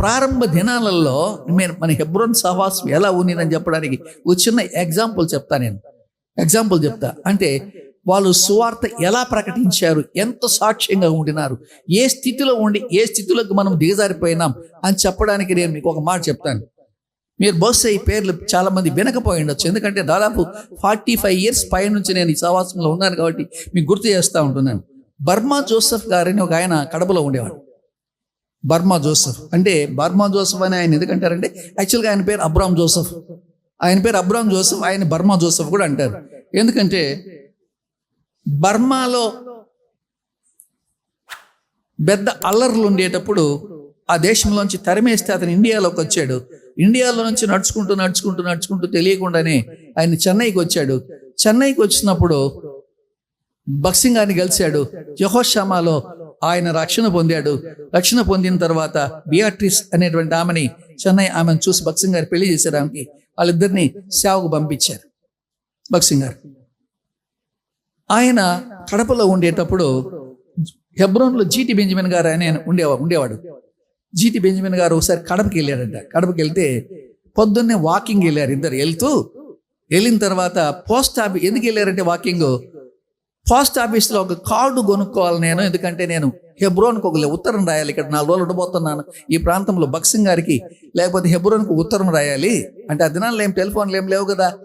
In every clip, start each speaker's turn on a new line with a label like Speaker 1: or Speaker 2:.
Speaker 1: ప్రారంభ దినాలలో నేను మన హెబ్రోన్ సహవాసం ఎలా ఉన్నదని చెప్పడానికి ఒక చిన్న ఎగ్జాంపుల్ చెప్తా నేను. ఎగ్జాంపుల్ చెప్తా. అంటే వాళ్ళు సువార్త ఎలా ప్రకటించారు? ఎంత సాక్ష్యంగా ఉండినారు? ఏ స్థితిలో ఉండి ఏ స్థితిలోకి మనం దిగజారిపోయినాం అని చెప్పడానికి నేను మీకు ఒక మాట చెప్తాను. మీరు బహుశా ఈ పేర్లు చాలామంది వినకపోయి ఉండొచ్చు. ఎందుకంటే దాదాపు ఫార్టీ ఫైవ్ ఇయర్స్ పై నుంచి నేను ఈ సహవాసంలో ఉన్నాను కాబట్టి మీకు గుర్తు చేస్తూ ఉంటున్నాను. బర్మా జోసెఫ్ గారని ఒక ఆయన కడపలో ఉండేవాడు. Burma Joseph. అంటే బర్మా జోసెఫ్ అని ఆయన ఎందుకంటారంటే యాక్చువల్గా ఆయన పేరు అబ్రామ్ జోసెఫ్. ఆయన పేరు అబ్రామ్ జోసెఫ్ ఆయన బర్మా జోసెఫ్ కూడా అంటారు. ఎందుకంటే బర్మాలో పెద్ద అల్లర్లు ఉండేటప్పుడు ఆ దేశంలోంచి తరిమేస్తే అతను ఇండియాలోకి వచ్చాడు. ఇండియాలో నుంచి నడుచుకుంటూ నడుచుకుంటూ నడుచుకుంటూ తెలియకుండానే ఆయన చెన్నైకి వచ్చాడు. చెన్నైకి వచ్చినప్పుడు బక్సింగ్ గారిని కలిశాడు. యహోషామాలో ఆయన రక్షణ పొందాడు. రక్షణ పొందిన తర్వాత బియాట్రిస్ అనేటువంటి ఆమెని చెన్నై ఆమెను చూసి భక్సింగ్ గారు పెళ్ళి చేశారు ఆమెకి. వాళ్ళిద్దరిని సేవకు పంపించారు. బక్సింగ్ గారు. ఆయన కడపలో ఉండేటప్పుడు హెబ్రోన్లో జీటి బెంజమిన్ గారు ఆయన ఉండేవా ఉండేవాడు. జీటి బెంజమిన్ గారు ఒకసారి కడపకి వెళ్ళాడంట. కడపకి వెళ్తే పొద్దున్నే వాకింగ్ వెళ్ళారు ఇద్దరు. వెళ్తూ వెళ్ళిన తర్వాత పోస్ట్ ఆఫీస్ ఎందుకు వెళ్ళారంటే వాకింగ్? పోస్ట్ ఆఫీస్లో ఒక కార్డు కొనుక్కోవాలి నేను ఎందుకంటే నేను హెబ్రోన్కి ఒక ఉత్తరం రాయాలి. ఇక్కడ నాలుగు రోజులు ఉండబోతున్నాను. ఈ ప్రాంతంలో బక్సింగ్ గారికి లేకపోతే హెబ్రోన్కి ఉత్తరం రాయాలి. అంటే ఆ దినాల్లో ఏం టెలిఫోన్లు ఏం లేవు కదా.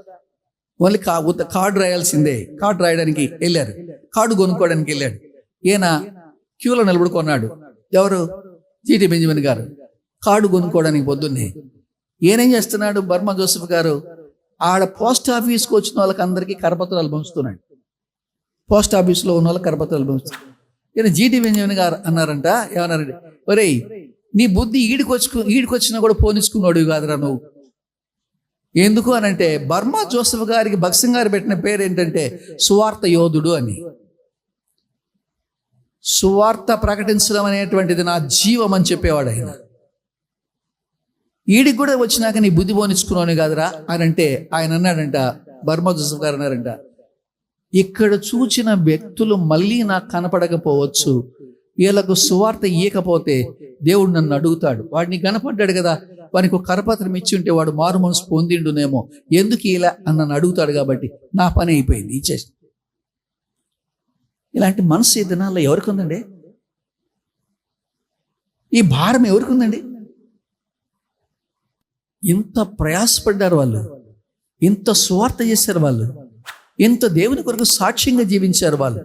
Speaker 1: ఓన్లీ కా ఉత్త- కార్డు రాయాల్సిందే. కార్డు రాయడానికి వెళ్ళారు. కార్డు కొనుక్కోవడానికి వెళ్ళాడు. ఈయన క్యూలో నిలబడుకున్నాడు ఎవరు? జీటీ బెంజమిన్ గారు. కార్డు కొనుక్కోవడానికి పొద్దున్నే. ఈయనేం చేస్తున్నాడు? బర్మా జోసెఫ్ గారు ఆడ పోస్ట్ ఆఫీస్కి వచ్చిన వాళ్ళకి అందరికీ కరపత్రాలు పంచుతున్నాడు. పోస్ట్ ఆఫీస్లో ఉన్న వాళ్ళు కరపత్రాలు పంపిస్తారు ఈయన జీటీ వెంజమిన్ గారు అన్నారంట ఏమన్నారండి ఒరేయ్ నీ బుద్ధి ఈడికొచ్చుకు ఈడికొచ్చినా కూడా పోనిచ్చుకున్నాడు కాదురా నువ్వు. ఎందుకు అని అంటే బర్మా జోసఫ్ గారికి భక్సింగ్ గారు పెట్టిన పేరు ఏంటంటే సువార్త యోధుడు అని. సువార్త ప్రకటించడం అనేటువంటిది నా జీవం అని చెప్పేవాడు ఆయన. ఈడికి కూడా వచ్చినాక నీ బుద్ధి పోనిచ్చుకున్నాను కాదురా అని అంటే ఆయన అన్నాడంట బర్మా జోసఫ్ గారు అన్నారంట ఇక్కడ చూచిన వ్యక్తులు మళ్ళీ నాకు కనపడకపోవచ్చు. వీళ్ళకు సువార్త ఇయ్యకపోతే దేవుడు నన్ను అడుగుతాడు. వాడిని కనపడ్డాడు కదా వానికి ఒక కరపత్రం ఇచ్చి ఉంటే వాడు మారు మనసు పొందిండునేమో. ఎందుకు ఇలా అని నన్ను అడుగుతాడు కాబట్టి నా పని అయిపోయింది ఇచ్చేసి. ఇలాంటి మనసు ఈ దినాల్లో ఎవరికి ఉందండి? ఈ భారం ఎవరికి ఉందండి? ఇంత ప్రయాసపడ్డారు వాళ్ళు ఇంత స్వార్థ చేశారు వాళ్ళు. ఇంత దేవుని కొరకు సాక్ష్యంగా జీవించారు వాళ్ళు?